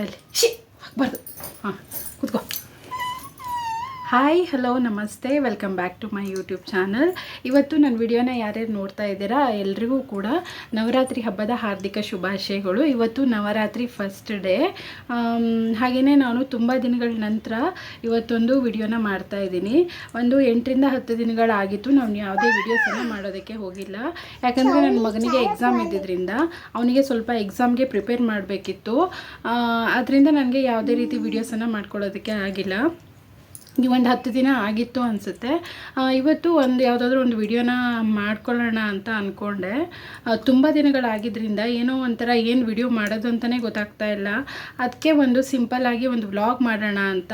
Bel. Și hi hello ನಮಸ್ತೆ welcome back to my YouTube channel ಇವತ್ತು ನನ್ನ ವಿಡಿಯೋನ ಯಾರ್ಯಾರು ನೋಡ್ತಾ ಇದ್ದೀರಾ, ಎಲ್ರಿಗೂ ಕೂಡ ನವರಾತ್ರಿ ಹಬ್ಬದ ಹಾರ್ದಿಕ ಶುಭಾಶಯಗಳು. ಇವತ್ತು ನವರಾತ್ರಿ ಫಸ್ಟ್ ಡೇ ಹಾಗೆಯೇ ನಾನು ತುಂಬ ದಿನಗಳ ನಂತರ ಇವತ್ತೊಂದು ವಿಡಿಯೋನ ಮಾಡ್ತಾ ಇದ್ದೀನಿ. ಒಂದು ಎಂಟರಿಂದ ಹತ್ತು ದಿನಗಳಾಗಿತ್ತು ನಾನು ಯಾವುದೇ ವಿಡಿಯೋಸನ್ನು ಮಾಡೋದಕ್ಕೆ ಹೋಗಿಲ್ಲ. ಯಾಕಂದರೆ ನನ್ನ ಮಗನಿಗೆ ಎಕ್ಸಾಮ್ ಇದ್ದಿದ್ದರಿಂದ ಅವನಿಗೆ ಸ್ವಲ್ಪ ಎಕ್ಸಾಮ್ಗೆ ಪ್ರಿಪೇರ್ ಮಾಡಬೇಕಿತ್ತು. ಅದರಿಂದ ನನಗೆ ಯಾವುದೇ ರೀತಿ ವಿಡಿಯೋಸನ್ನು ಮಾಡ್ಕೊಳ್ಳೋದಕ್ಕೆ ಆಗಿಲ್ಲ. ಈ ಒಂದು ಹತ್ತು ದಿನ ಆಗಿತ್ತು ಅನಿಸುತ್ತೆ. ಇವತ್ತು ಒಂದು ಯಾವುದಾದ್ರೂ ಒಂದು ವಿಡಿಯೋನ ಮಾಡ್ಕೊಳ್ಳೋಣ ಅಂತ ಅಂದ್ಕೊಂಡೆ ತುಂಬ ದಿನಗಳಾಗಿದ್ದರಿಂದ ಏನೋ ಒಂಥರ ಏನು ವಿಡಿಯೋ ಮಾಡೋದು ಅಂತಲೇ ಗೊತ್ತಾಗ್ತಾ ಇಲ್ಲ. ಅದಕ್ಕೆ ಒಂದು ಸಿಂಪಲ್ಲಾಗಿ ಒಂದು ವ್ಲಾಗ್ ಮಾಡೋಣ ಅಂತ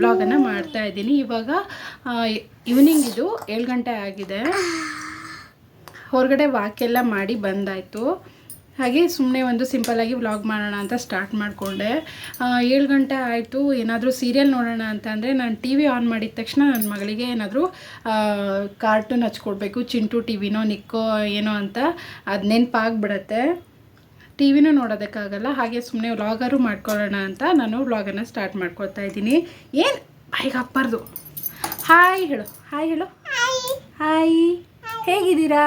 ವ್ಲಾಗನ್ನು ಮಾಡ್ತಾ ಇದ್ದೀನಿ. ಇವಾಗ ಈವ್ನಿಂಗ್ ಇದು ಏಳು ಗಂಟೆ ಆಗಿದೆ. ಹೊರಗಡೆ ವಾಕೆಲ್ಲ ಮಾಡಿ ಬಂದಾಯಿತು. ಹಾಗೆ ಸುಮ್ಮನೆ ಒಂದು ಸಿಂಪಲ್ಲಾಗಿ ವ್ಲಾಗ್ ಮಾಡೋಣ ಅಂತ ಸ್ಟಾರ್ಟ್ ಮಾಡಿಕೊಂಡೆ. ಏಳು ಗಂಟೆ ಆಯಿತು ಏನಾದರೂ ಸೀರಿಯಲ್ ನೋಡೋಣ ಅಂತ ಅಂದರೆ ನಾನು ಟಿ ವಿ ಆನ್ ಮಾಡಿದ ತಕ್ಷಣ ನನ್ನ ಮಗಳಿಗೆ ಏನಾದರೂ ಕಾರ್ಟೂನ್ ಹಚ್ಕೊಡ್ಬೇಕು ಚಿಂಟು ಟಿ ವಿನೋ ನಿಕ್ಕೋ ಏನೋ ಅಂತ ಅದು ನೆನಪಾಗ್ಬಿಡತ್ತೆ. ಟಿ ವಿನೂ ನೋಡೋದಕ್ಕಾಗಲ್ಲ ಹಾಗೆ ಸುಮ್ಮನೆ ವ್ಲಾಗರು ಮಾಡ್ಕೊಳ್ಳೋಣ ಅಂತ ನಾನು ವ್ಲಾಗನ್ನು ಸ್ಟಾರ್ಟ್ ಮಾಡ್ಕೊಳ್ತಾ ಇದ್ದೀನಿ. ಏನು? ಬಾಯಿಗೆ ಹಾಕ್ಬಾರ್ದು. ಹಾಯ್ ಹೇಳು. ಹಾಯ್ ಹೇಳು. ಹಾಯ್ ಹೇಗಿದ್ದೀರಾ?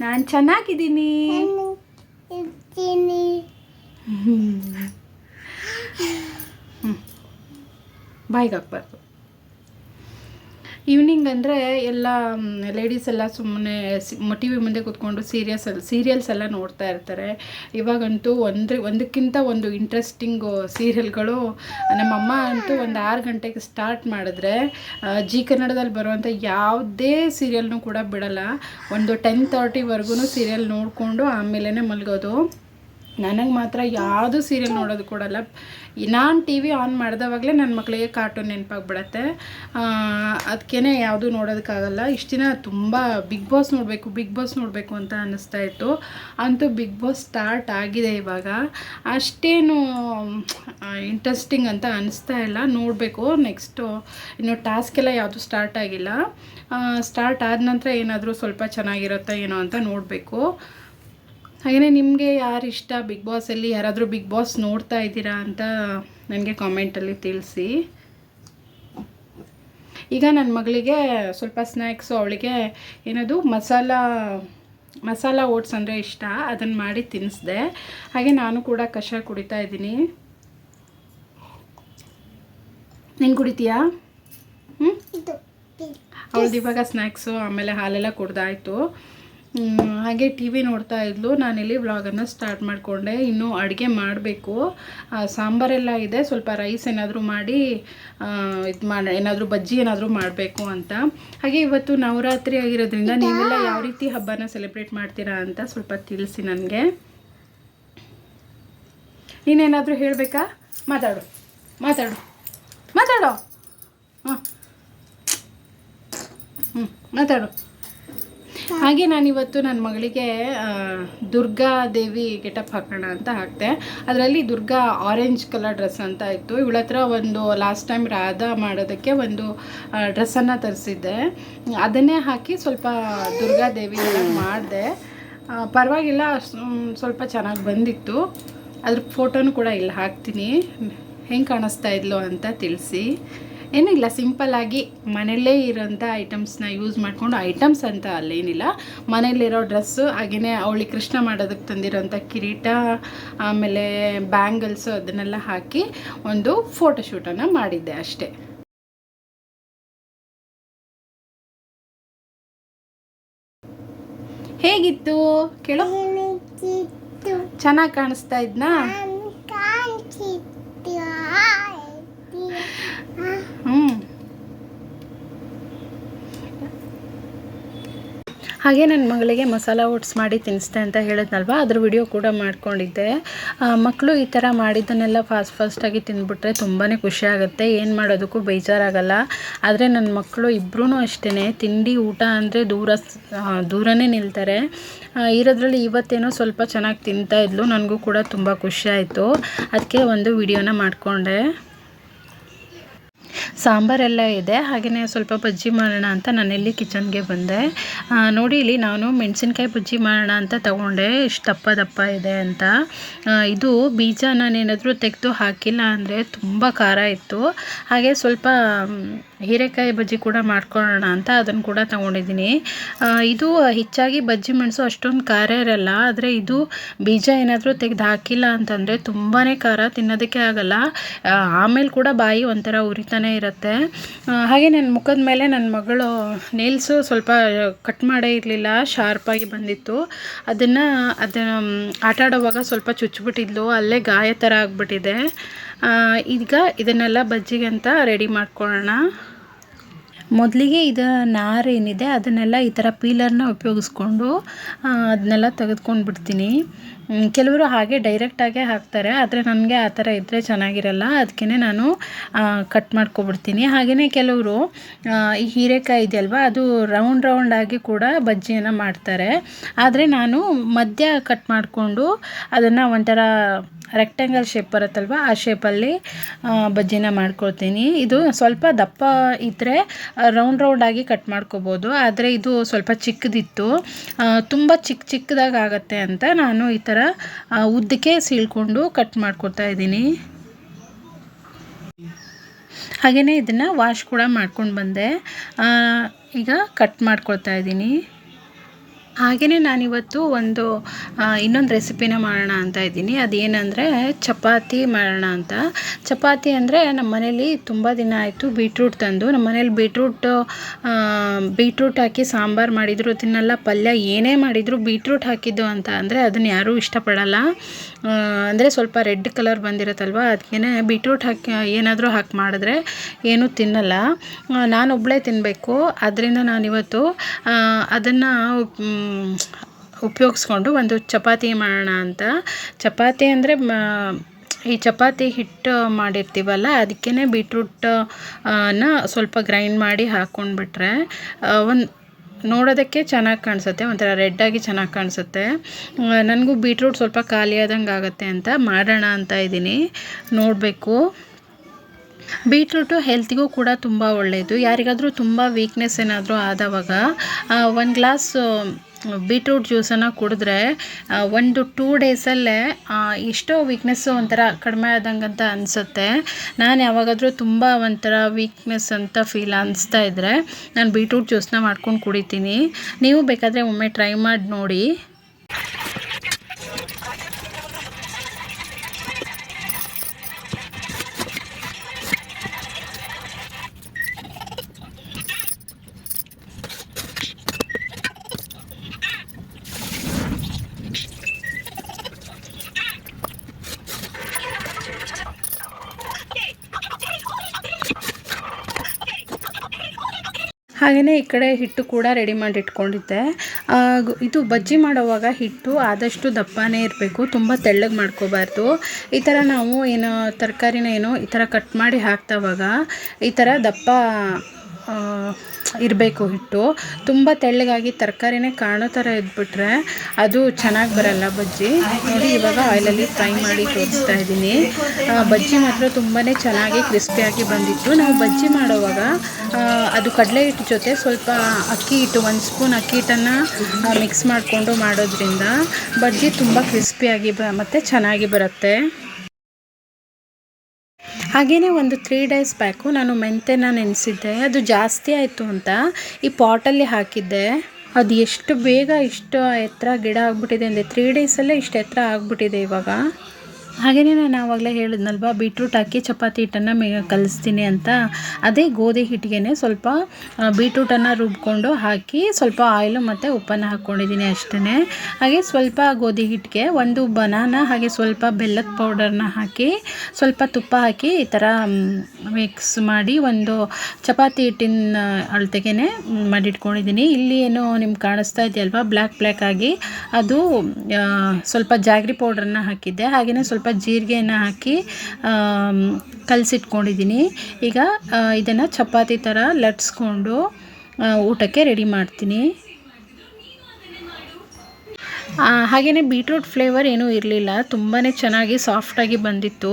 ನಾನು ಚೆನ್ನಾಗಿದ್ದೀನಿ. ಬಾಯ್ಗೆ ಹಾಕ್ಬಾರ್ದು. ಈವ್ನಿಂಗ್ ಅಂದರೆ ಎಲ್ಲ ಲೇಡೀಸ್ ಎಲ್ಲ ಸುಮ್ಮನೆ ಟಿ ವಿ ಮುಂದೆ ಕೂತ್ಕೊಂಡು ಸೀರಿಯಸ್ ಸೀರಿಯಲ್ಸ್ ಎಲ್ಲ ನೋಡ್ತಾ ಇರ್ತಾರೆ. ಇವಾಗಂತೂ ಒಂದು ಒಂದಕ್ಕಿಂತ ಒಂದು ಇಂಟ್ರೆಸ್ಟಿಂಗು ಸೀರಿಯಲ್ಗಳು ನಮ್ಮಮ್ಮ ಅಂತೂ ಒಂದು ಆರು ಗಂಟೆಗೆ ಸ್ಟಾರ್ಟ್ ಮಾಡಿದ್ರೆ ಜಿ ಕನ್ನಡದಲ್ಲಿ ಬರುವಂಥ ಯಾವುದೇ ಸೀರಿಯಲ್ನೂ ಕೂಡ ಬಿಡಲ್ಲ. ಒಂದು ಟೆನ್ ತರ್ಟಿವರೆಗೂ ಸೀರಿಯಲ್ ನೋಡಿಕೊಂಡು ಆಮೇಲೆ ಮಲಗೋದು. ನನಗೆ ಮಾತ್ರ ಯಾವುದು ಸೀರಿಯಲ್ ನೋಡೋದು ಕೊಡಲ್ಲ ನಾನು ಟಿ ವಿ ಆನ್ ಮಾಡಿದವಾಗಲೇ ನನ್ನ ಮಕ್ಕಳಿಗೆ ಕಾರ್ಟೂನ್ ನೆನಪಾಗ್ಬಿಡತ್ತೆ. ಅದಕ್ಕೇ ಯಾವುದು ನೋಡೋದಕ್ಕಾಗಲ್ಲ. ಇಷ್ಟು ದಿನ ತುಂಬ ಬಿಗ್ ಬಾಸ್ ನೋಡಬೇಕು ಬಿಗ್ ಬಾಸ್ ನೋಡಬೇಕು ಅಂತ ಅನ್ನಿಸ್ತಾ ಇತ್ತು. ಅಂತೂ ಬಿಗ್ ಬಾಸ್ ಸ್ಟಾರ್ಟ್ ಆಗಿದೆ ಇವಾಗ. ಅಷ್ಟೇನು ಇಂಟ್ರೆಸ್ಟಿಂಗ್ ಅಂತ ಅನ್ನಿಸ್ತಾ ಇಲ್ಲ. ನೋಡಬೇಕು. ನೆಕ್ಸ್ಟು ಇನ್ನು ಟಾಸ್ಕ್ ಎಲ್ಲ ಯಾವುದು ಸ್ಟಾರ್ಟ್ ಆಗಿಲ್ಲ. ಸ್ಟಾರ್ಟ್ ಆದ ನಂತರ ಏನಾದರೂ ಸ್ವಲ್ಪ ಚೆನ್ನಾಗಿರುತ್ತಾ ಏನೋ ಅಂತ ನೋಡಬೇಕು. ಹಾಗೆಯೇ ನಿಮಗೆ ಯಾರು ಇಷ್ಟ? ಬಿಗ್ ಬಾಸಲ್ಲಿ ಯಾರಾದರೂ ಬಿಗ್ ಬಾಸ್ ನೋಡ್ತಾ ಇದ್ದೀರಾ ಅಂತ ನನಗೆ ಕಾಮೆಂಟಲ್ಲಿ ತಿಳಿಸಿ. ಈಗ ನನ್ನ ಮಗಳಿಗೆ ಸ್ವಲ್ಪ ಸ್ನ್ಯಾಕ್ಸು ಅವಳಿಗೆ ಏನದು ಮಸಾಲ ಮಸಾಲ ಓಟ್ಸ್ ಅಂದರೆ ಇಷ್ಟ ಅದನ್ನು ಮಾಡಿ ತಿನ್ನಿಸ್ದೆ ಹಾಗೆ ನಾನು ಕೂಡ ಕಷಾಯ ಕುಡಿತಾ ಇದ್ದೀನಿ. ನೀನು ಕುಡಿತೀಯಾ? ಹ್ಞೂ ಅವಳದು ಇವಾಗ ಸ್ನ್ಯಾಕ್ಸು ಆಮೇಲೆ ಹಾಲೆಲ್ಲ ಕುಡ್ದಾಯಿತು. ಹಾಗೆ ಟಿ ವಿ ನೋಡ್ತಾ ಇದ್ಲು. ನಾನಿಲ್ಲಿ ವ್ಲಾಗನ್ನು ಸ್ಟಾರ್ಟ್ ಮಾಡಿಕೊಂಡೆ. ಇನ್ನೂ ಅಡುಗೆ ಮಾಡಬೇಕು. ಸಾಂಬಾರೆಲ್ಲ ಇದೆ. ಸ್ವಲ್ಪ ರೈಸ್ ಏನಾದರೂ ಮಾಡಿ ಇದು ಮಾಡಿ ಏನಾದರೂ ಬಜ್ಜಿ ಏನಾದರೂ ಮಾಡಬೇಕು ಅಂತ. ಹಾಗೆ ಇವತ್ತು ನವರಾತ್ರಿ ಆಗಿರೋದ್ರಿಂದ ನೀವೆಲ್ಲ ಯಾವ ರೀತಿ ಹಬ್ಬನ ಸೆಲೆಬ್ರೇಟ್ ಮಾಡ್ತೀರಾ ಅಂತ ಸ್ವಲ್ಪ ತಿಳಿಸಿ ನನಗೆ. ನೀನೇನಾದರೂ ಹೇಳಬೇಕಾ? ಮಾತಾಡು. ಮಾತಾಡು. ಮಾತಾಡೋ? ಹಾಂ. ಹ್ಞೂ ಮಾತಾಡು. ಹಾಗೆ ನಾನಿವತ್ತು ನನ್ನ ಮಗಳಿಗೆ ದುರ್ಗಾ ದೇವಿ ಗೆಟಪ್ ಹಾಕೋಣ ಅಂತ ಹಾಕಿದೆ. ಅದರಲ್ಲಿ ದುರ್ಗಾ ಆರೆಂಜ್ ಕಲರ್ ಡ್ರೆಸ್ ಅಂತ ಇತ್ತು. ಇವಳ ಹತ್ರ ಒಂದು ಲಾಸ್ಟ್ ಟೈಮ್ ರಾಧಾ ಮಾಡೋದಕ್ಕೆ ಒಂದು ಡ್ರೆಸ್ಸನ್ನು ತರಿಸಿದ್ದೆ. ಅದನ್ನೇ ಹಾಕಿ ಸ್ವಲ್ಪ ದುರ್ಗಾ ದೇವಿ ಮಾಡಿದೆ. ಪರವಾಗಿಲ್ಲ ಸ್ವಲ್ಪ ಚೆನ್ನಾಗಿ ಬಂದಿತ್ತು. ಅದ್ರ ಫೋಟೋನು ಕೂಡ ಇಲ್ಲಿ ಹಾಕ್ತೀನಿ. ಹೆಂಗೆ ಕಾಣಿಸ್ತಾ ಇದ್ಲು ಅಂತ ತಿಳಿಸಿ. ಏನಿಲ್ಲ ಸಿಂಪಲ್ಲಾಗಿ ಮನೆಯಲ್ಲೇ ಇರೋಂಥ ಐಟಮ್ಸ್ನ ಯೂಸ್ ಮಾಡಿಕೊಂಡು ಐಟಮ್ಸ್ ಅಂತ ಅಲ್ಲೇನಿಲ್ಲ. ಮನೇಲಿರೋ ಡ್ರೆಸ್ಸು ಹಾಗೆಯೇ ಅವಳಿಗೆ ಕೃಷ್ಣ ಮಾಡೋದಕ್ಕೆ ತಂದಿರೋಂಥ ಕಿರೀಟ ಆಮೇಲೆ ಬ್ಯಾಂಗಲ್ಸು ಅದನ್ನೆಲ್ಲ ಹಾಕಿ ಒಂದು ಫೋಟೋಶೂಟನ್ನು ಮಾಡಿದ್ದೆ ಅಷ್ಟೇ. ಹೇಗಿತ್ತು? ಕೇಳು. ಚೆನ್ನಾಗಿ ಕಾಣಿಸ್ತಾ ಇದ್ನಾ? ಹ್ಞೂ ಹಾಗೆ ನನ್ನ ಮಗಳಿಗೆ ಮಸಾಲ ಓಟ್ಸ್ ಮಾಡಿ ತಿನ್ನಿಸ್ತೆ ಅಂತ ಹೇಳಿದ್ನಲ್ವ? ಅದ್ರ ವಿಡಿಯೋ ಕೂಡ ಮಾಡ್ಕೊಂಡಿದ್ದೆ. ಮಕ್ಕಳು ಈ ಥರ ಮಾಡಿದ್ದನ್ನೆಲ್ಲ ಫಾಸ್ಟ್ ಫಾಸ್ಟಾಗಿ ತಿಂದ್ಬಿಟ್ರೆ ತುಂಬಾ ಖುಷಿ ಆಗುತ್ತೆ. ಏನು ಮಾಡೋದಕ್ಕೂ ಬೇಜಾರಾಗಲ್ಲ. ಆದರೆ ನನ್ನ ಮಕ್ಕಳು ಇಬ್ಬರೂ ಅಷ್ಟೇ ತಿಂಡಿ, ಊಟ ಅಂದರೆ ದೂರ ದೂರನೇ ನಿಲ್ತಾರೆ. ಇರೋದ್ರಲ್ಲಿ ಇವತ್ತೇನೋ ಸ್ವಲ್ಪ ಚೆನ್ನಾಗಿ ತಿಂತಾಯಿದ್ಲು ನನಗೂ ಕೂಡ ತುಂಬ ಖುಷಿ ಆಯಿತು. ಅದಕ್ಕೆ ಒಂದು ವಿಡಿಯೋನ ಮಾಡಿಕೊಂಡೆ. ಸಾಂಬಾರೆಲ್ಲ ಇದೆ. ಹಾಗೆಯೇ ಸ್ವಲ್ಪ ಬಜ್ಜಿ ಮಾಡೋಣ ಅಂತ ನಾನೆಲ್ಲಿ ಕಿಚನ್ಗೆ ಬಂದೆ. ನೋಡಿ ಇಲ್ಲಿ ನಾನು ಮೆಣಸಿನ್ಕಾಯಿ ಬಜ್ಜಿ ಮಾಡೋಣ ಅಂತ ತಗೊಂಡೆ. ಇಷ್ಟು ದಪ್ಪ ದಪ್ಪ ಇದೆ ಅಂತ. ಇದು ಬೀಜ ನಾನೇನಾದರೂ ತೆಗೆದು ಹಾಕಿಲ್ಲ ಅಂದರೆ ತುಂಬ ಖಾರ ಇತ್ತು. ಹಾಗೆ ಸ್ವಲ್ಪ ಹೀರೆಕಾಯಿ ಬಜ್ಜಿ ಕೂಡ ಮಾಡ್ಕೊಳ್ಳೋಣ ಅಂತ ಅದನ್ನು ಕೂಡ ತಗೊಂಡಿದ್ದೀನಿ. ಇದು ಹೆಚ್ಚಾಗಿ ಬಜ್ಜಿ ಮೆಣಸು ಅಷ್ಟೊಂದು ಖಾರ ಇರಲ್ಲ, ಆದರೆ ಇದು ಬೀಜ ಏನಾದರೂ ತೆಗೆದು ಹಾಕಿಲ್ಲ ಅಂತಂದರೆ ತುಂಬಾ ಖಾರ, ತಿನ್ನೋದಕ್ಕೆ ಆಗಲ್ಲ. ಆಮೇಲೆ ಕೂಡ ಬಾಯಿ ಒಂಥರ ಉರಿತಾನೆ ಇರುತ್ತೆ. ಹಾಗೆ ನನ್ನ ಮುಖದ ಮೇಲೆ ನನ್ನ ಮಗಳು ನೇಲ್ಸು ಸ್ವಲ್ಪ ಕಟ್ ಮಾಡೇ ಇರಲಿಲ್ಲ ಶಾರ್ಪಾಗಿ ಬಂದಿತ್ತು. ಅದನ್ನು ಅದನ್ನು ಆಟ ಆಡೋವಾಗ ಸ್ವಲ್ಪ ಚುಚ್ಚಿಬಿಟ್ಟಿದ್ಲು ಅಲ್ಲೇ ಗಾಯ ಥರ ಆಗಿಬಿಟ್ಟಿದೆ. ಈಗ ಇದನ್ನೆಲ್ಲ ಬಜ್ಜಿಗೆ ಅಂತ ರೆಡಿ ಮಾಡ್ಕೊಳ್ಳೋಣ. ಮೊದಲಿಗೆ ಇದು ನಾರು ಏನಿದೆ ಅದನ್ನೆಲ್ಲ ಈ ಥರ ಪೀಲರ್ನ ಉಪಯೋಗಿಸ್ಕೊಂಡು ಅದನ್ನೆಲ್ಲ ತೆಗೆದುಕೊಂಡು ಬಿಡ್ತೀನಿ ಮ್, ಕೆಲವರು ಹಾಗೆ ಡೈರೆಕ್ಟಾಗೇ ಹಾಕ್ತಾರೆ, ಆದರೆ ನನಗೆ ಆ ಥರ ಇದ್ದರೆ ಚೆನ್ನಾಗಿರಲ್ಲ ಅದಕ್ಕೇ ನಾನು ಕಟ್ ಮಾಡ್ಕೊಬಿಡ್ತೀನಿ. ಹಾಗೆಯೇ ಕೆಲವರು ಈ ಹೀರೆಕಾಯಿ ಇದೆಯಲ್ವ, ಅದು ರೌಂಡ್ ರೌಂಡ್ ಆಗಿ ಕೂಡ ಬಜ್ಜಿಯನ್ನು ಮಾಡ್ತಾರೆ. ಆದರೆ ನಾನು ಮಧ್ಯ ಕಟ್ ಮಾಡಿಕೊಂಡು ಅದನ್ನು ಒಂಥರ ರೆಕ್ಟ್ಯಾಂಗಲ್ ಶೇಪ್ ಬರುತ್ತಲ್ವ, ಆ ಶೇಪಲ್ಲಿ ಬಜ್ಜಿನ ಮಾಡ್ಕೊಳ್ತೀನಿ. ಇದು ಸ್ವಲ್ಪ ದಪ್ಪ ಇದ್ದರೆ ರೌಂಡ್ ರೌಂಡಾಗಿ ಕಟ್ ಮಾಡ್ಕೋಬೋದು. ಆದರೆ ಇದು ಸ್ವಲ್ಪ ಚಿಕ್ಕದಿತ್ತು ತುಂಬ ಚಿಕ್ಕ ಚಿಕ್ಕದಾಗಿ ಆಗುತ್ತೆ ಅಂತ ನಾನು ಈ ಥರ ಆ, ಉದ್ದಕ್ಕೆ ಸೀಳ್ಕೊಂಡು ಕಟ್ ಮಾಡ್ಕೊತಾ ಇದ್ದೀನಿ. ಹಾಗೆಯೇ ಇದನ್ನು ವಾಶ್ ಕೂಡ ಮಾಡ್ಕೊಂಡು ಬಂದೆ. ಈಗ ಕಟ್ ಮಾಡ್ಕೊಳ್ತಾ ಇದ್ದೀನಿ. ಹಾಗೆಯೇ ನಾನಿವತ್ತು ಒಂದು ಇನ್ನೊಂದು ರೆಸಿಪಿನ ಮಾಡೋಣ ಅಂತ ಇದ್ದೀನಿ. ಅದೇನಂದರೆ ಚಪಾತಿ ಮಾಡೋಣ ಅಂತ. ಚಪಾತಿ ಅಂದರೆ ನಮ್ಮ ಮನೇಲಿ ತುಂಬ ದಿನ ಆಯಿತು ಬೀಟ್ರೂಟ್ ತಂದು, ನಮ್ಮ ಮನೇಲಿ ಬೀಟ್ರೂಟ್ ಬೀಟ್ರೂಟ್ ಹಾಕಿ ಸಾಂಬಾರು ಮಾಡಿದ್ರು, ತಿನ್ನಲ್ಲ, ಪಲ್ಯ ಏನೇ ಮಾಡಿದರೂ ಬೀಟ್ರೂಟ್ ಹಾಕಿದ್ದು ಅಂತ ಅಂದರೆ ಅದನ್ನು ಯಾರೂ ಇಷ್ಟಪಡಲ್ಲ. ಅಂದರೆ ಸ್ವಲ್ಪ ರೆಡ್ ಕಲರ್ ಬಂದಿರುತ್ತಲ್ವ? ಅದಕ್ಕೇನೆ ಬೀಟ್ರೂಟ್ ಹಾಕಿ, ಏನಾದರೂ ಹಾಕಿ ಮಾಡಿದ್ರೆ ಏನೂ ತಿನ್ನಲ್ಲ. ನಾನೊಬ್ಬಳೇ ತಿನ್ನಬೇಕು ಅದರಿಂದ ನಾನಿವತ್ತು ಅದನ್ನು ಉಪಯೋಗಿಸ್ಕೊಂಡು ಒಂದು ಚಪಾತಿ ಮಾಡೋಣ ಅಂತ. ಚಪಾತಿ ಅಂದರೆ ಈ ಚಪಾತಿ ಹಿಟ್ಟು ಮಾಡಿರ್ತೀವಲ್ಲ ಅದಕ್ಕೇ ಬೀಟ್ರೂಟನ್ನು ಸ್ವಲ್ಪ ಗ್ರೈಂಡ್ ಮಾಡಿ ಹಾಕ್ಕೊಂಡ್ಬಿಟ್ರೆ ಒಂದು ನೋಡೋದಕ್ಕೆ ಚೆನ್ನಾಗಿ ಕಾಣಿಸುತ್ತೆ, ಒಂಥರ ರೆಡ್ಡಾಗಿ ಚೆನ್ನಾಗಿ ಕಾಣಿಸುತ್ತೆ. ನನಗೂ ಬೀಟ್ರೂಟ್ ಸ್ವಲ್ಪ ಖಾಲಿ ಆದಂಗೆ ಆಗುತ್ತೆ ಅಂತ ಮಾಡೋಣ ಅಂತ ಇದ್ದೀನಿ. ನೋಡಬೇಕು. ಬೀಟ್ರೂಟು ಹೆಲ್ತಿಗೂ ಕೂಡ ತುಂಬ ಒಳ್ಳೆಯದು ಯಾರಿಗಾದರೂ ತುಂಬ ವೀಕ್ನೆಸ್ ಏನಾದರೂ ಆದವಾಗ ಒಂದು ಗ್ಲಾಸ್ ಬೀಟ್ರೂಟ್ ಜ್ಯೂಸನ್ನು ಕುಡಿದ್ರೆ ಒಂದು ಟೂ ಡೇಸಲ್ಲೇ ಎಷ್ಟೋ ವೀಕ್ನೆಸ್ಸು ಒಂಥರ ಕಡಿಮೆ ಆದಂಗೆ ಅಂತ ಅನಿಸುತ್ತೆ. ನಾನು ಯಾವಾಗಾದರೂ ತುಂಬ ಒಂಥರ ವೀಕ್ನೆಸ್ ಅಂತ ಫೀಲ್ ಅನಿಸ್ತಾ ಇದ್ದರೆ ನಾನು ಬೀಟ್ರೂಟ್ ಜ್ಯೂಸನ್ನ ಮಾಡ್ಕೊಂಡು ಕುಡಿತೀನಿ. ನೀವು ಬೇಕಾದರೆ ಒಮ್ಮೆ ಟ್ರೈ ಮಾಡಿ ನೋಡಿ. ಹಾಗೆಯೇ ಈ ಕಡೆ ಹಿಟ್ಟು ಕೂಡ ರೆಡಿ ಮಾಡಿ ಇಟ್ಕೊಂಡಿದ್ದೆ. ಇದು ಬಜ್ಜಿ ಮಾಡೋವಾಗ ಹಿಟ್ಟು ಆದಷ್ಟು ದಪ್ಪನೇ ಇರಬೇಕು, ತುಂಬ ತೆಳ್ಳಗೆ ಮಾಡ್ಕೋಬಾರ್ದು. ಈ ಥರ ನಾವು ಏನು ತರಕಾರಿನ ಏನೋ ಈ ಥರ ಕಟ್ ಮಾಡಿ ಹಾಕ್ತವಾಗ ಈ ಥರ ದಪ್ಪ ಇರಬೇಕು ಹಿಟ್ಟು. ತುಂಬ ತೆಳ್ಳಗಾಗಿ ತರಕಾರಿನೇ ಕಾಣೋ ಥರ ಇದ್ಬಿಟ್ರೆ ಅದು ಚೆನ್ನಾಗಿ ಬರಲ್ಲ ಬಜ್ಜಿ. ನೋಡಿ, ಇವಾಗ ಆಯಿಲಲ್ಲಿ ಫ್ರೈ ಮಾಡಿ ತೋರಿಸ್ತಾ ಇದ್ದೀನಿ. ಬಜ್ಜಿ ಮಾತ್ರ ತುಂಬಾ ಚೆನ್ನಾಗಿ ಕ್ರಿಸ್ಪಿಯಾಗಿ ಬಂದಿತ್ತು. ನಾವು ಬಜ್ಜಿ ಮಾಡೋವಾಗ ಅದು ಕಡಲೆ ಹಿಟ್ಟು ಜೊತೆ ಸ್ವಲ್ಪ ಅಕ್ಕಿ ಹಿಟ್ಟು, ಒಂದು ಸ್ಪೂನ್ ಅಕ್ಕಿ ಹಿಟ್ಟನ್ನು ಮಿಕ್ಸ್ ಮಾಡಿಕೊಂಡು ಮಾಡೋದ್ರಿಂದ ಬಜ್ಜಿ ತುಂಬ ಕ್ರಿಸ್ಪಿಯಾಗಿ ಬ, ಮತ್ತು ಚೆನ್ನಾಗಿ ಬರುತ್ತೆ. ಹಾಗೆಯೇ ಒಂದು ತ್ರೀ ಡೇಸ್ ಬ್ಯಾಕು ನಾನು ಮೆಂತೆನ ನೆನೆಸಿದ್ದೆ. ಅದು ಜಾಸ್ತಿ ಆಯಿತು ಅಂತ ಈ ಪಾಟಲ್ಲಿ ಹಾಕಿದ್ದೆ. ಅದು ಎಷ್ಟು ಬೇಗ ಇಷ್ಟು ಎತ್ತರ ಗಿಡ ಆಗಿಬಿಟ್ಟಿದೆ ಅಂದರೆ ತ್ರೀ ಡೇಸಲ್ಲೇ ಇಷ್ಟು ಎತ್ತರ ಆಗಿಬಿಟ್ಟಿದೆ ಇವಾಗ. ಹಾಗೆಯೇ ನಾನು ಆವಾಗಲೇ ಹೇಳಿದ್ನಲ್ವ, ಬೀಟ್ರೂಟ್ ಹಾಕಿ ಚಪಾತಿ ಹಿಟ್ಟನ್ನು ಮೇ ಕಲಿಸ್ತೀನಿ ಅಂತ. ಅದೇ ಗೋಧಿ ಹಿಟ್ಟಿಗೆ ಸ್ವಲ್ಪ ಬೀಟ್ರೂಟನ್ನು ರುಬ್ಕೊಂಡು ಹಾಕಿ ಸ್ವಲ್ಪ ಆಯಿಲು ಮತ್ತು ಉಪ್ಪನ್ನು ಹಾಕ್ಕೊಂಡಿದ್ದೀನಿ ಅಷ್ಟೇ ಹಾಗೆ ಸ್ವಲ್ಪ ಗೋಧಿ ಹಿಟ್ಟಿಗೆ ಒಂದು ಬನಾನ, ಹಾಗೆ ಸ್ವಲ್ಪ ಬೆಲ್ಲದ ಪೌಡರ್ನ ಹಾಕಿ, ಸ್ವಲ್ಪ ತುಪ್ಪ ಹಾಕಿ ಈ ಥರ ಮಿಕ್ಸ್ ಮಾಡಿ ಒಂದು ಚಪಾತಿ ಹಿಟ್ಟಿನ ಅಳತೆಗೆ ಮಾಡಿಟ್ಕೊಂಡಿದ್ದೀನಿ. ಇಲ್ಲಿ ಏನು ನಿಮ್ಗೆ ಕಾಣಿಸ್ತಾ ಇದೆಯಲ್ವಾ, ಬ್ಲ್ಯಾಕ್ ಬ್ಲ್ಯಾಕ್ ಆಗಿ, ಅದು ಸ್ವಲ್ಪ ಜಾಗ್ರಿ ಪೌಡ್ರನ್ನ ಹಾಕಿದ್ದೆ. ಹಾಗೆಯೇ ಸ್ವಲ್ಪ ಜೀರಿಗೆಯನ್ನು ಹಾಕಿ ಕಲಸಿಟ್ಕೊಂಡಿದ್ದೀನಿ ಈಗ ಇದನ್ನು ಚಪಾತಿ ಥರ ಲಟ್ಸ್ಕೊಂಡು ಊಟಕ್ಕೆ ರೆಡಿ ಮಾಡ್ತೀನಿ. ಹಾಗೆಯೇ ಬೀಟ್ರೂಟ್ ಫ್ಲೇವರ್ ಏನೂ ಇರಲಿಲ್ಲ. ತುಂಬಾ ಚೆನ್ನಾಗಿ ಸಾಫ್ಟಾಗಿ ಬಂದಿತ್ತು.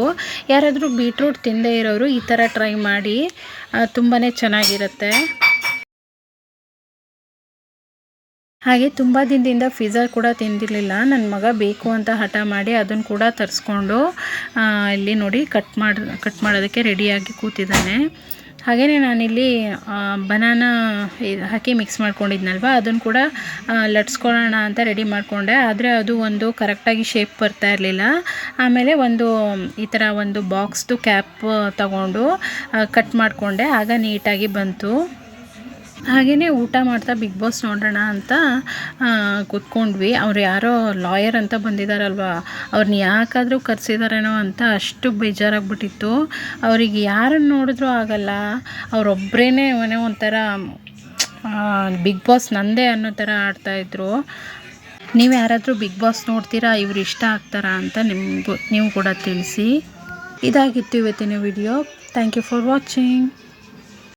ಯಾರಾದರೂ ಬೀಟ್ರೂಟ್ ತಿಂದೇ ಇರೋರು ಈ ಥರ ಟ್ರೈ ಮಾಡಿ ತುಂಬಾ ಚೆನ್ನಾಗಿರುತ್ತೆ. ಹಾಗೆ ತುಂಬ ದಿನದಿಂದ ಪಿಜ್ಜಾ ಕೂಡ ತಿಂದಿರಲಿಲ್ಲ. ನನ್ನ ಮಗ ಬೇಕು ಅಂತ ಹಠ ಮಾಡಿ ಅದನ್ನು ಕೂಡ ತರಿಸ್ಕೊಂಡು ಇಲ್ಲಿ ನೋಡಿ ಕಟ್ ಮಾಡಿ ಕಟ್ ಮಾಡೋದಕ್ಕೆ ರೆಡಿಯಾಗಿ ಕೂತಿದ್ದಾನೆ. ಹಾಗೆಯೇ ನಾನಿಲ್ಲಿ ಬನಾನ ಹಾಕಿ ಮಿಕ್ಸ್ ಮಾಡ್ಕೊಂಡಿದ್ನಲ್ವ? ಅದನ್ನು ಕೂಡ ಲಟ್ಸ್ಕೊಳ್ಳೋಣ ಅಂತ ರೆಡಿ ಮಾಡಿಕೊಂಡೆ. ಆದರೆ ಅದು ಒಂದು ಕರೆಕ್ಟಾಗಿ ಶೇಪ್ ಬರ್ತಾ ಇರಲಿಲ್ಲ. ಆಮೇಲೆ ಒಂದು, ಈ ಥರ ಒಂದು ಬಾಕ್ಸ್ದು ಕ್ಯಾಪ್ ತಗೊಂಡು ಕಟ್ ಮಾಡಿಕೊಂಡೆ. ಆಗ ನೀಟಾಗಿ ಬಂತು. ಹಾಗೆಯೇ ಊಟ ಮಾಡ್ತಾ ಬಿಗ್ ಬಾಸ್ ನೋಡೋಣ ಅಂತ ಕೂತ್ಕೊಂಡ್ವಿ. ಅವ್ರು ಯಾರೋ ಲಾಯರ್ ಅಂತ ಬಂದಿದ್ದಾರಲ್ವ ಅವ್ರನ್ನ ಯಾಕಾದರೂ ಕರೆಸಿದಾರೇನೋ ಅಂತ ಅಷ್ಟು ಬೇಜಾರಾಗ್ಬಿಟ್ಟಿತ್ತು. ಅವ್ರಿಗೆ ಯಾರನ್ನು ನೋಡಿದ್ರೂ ಆಗಲ್ಲ. ಅವರೊಬ್ಬರೇ ಮನೆ ಒಂಥರ ಬಿಗ್ ಬಾಸ್ ನಂದೇ ಅನ್ನೋ ಥರ ಆಡ್ತಾಯಿದ್ರು ನೀವು ಯಾರಾದರೂ ಬಿಗ್ ಬಾಸ್ ನೋಡ್ತೀರಾ? ಇವ್ರು ಇಷ್ಟ ಆಗ್ತಾರಾ ಅಂತ ನಿಮಗೂ, ನೀವು ಕೂಡ ತಿಳಿಸಿ. ಇದಾಗಿತ್ತು ಇವತ್ತಿನ video thank you for watching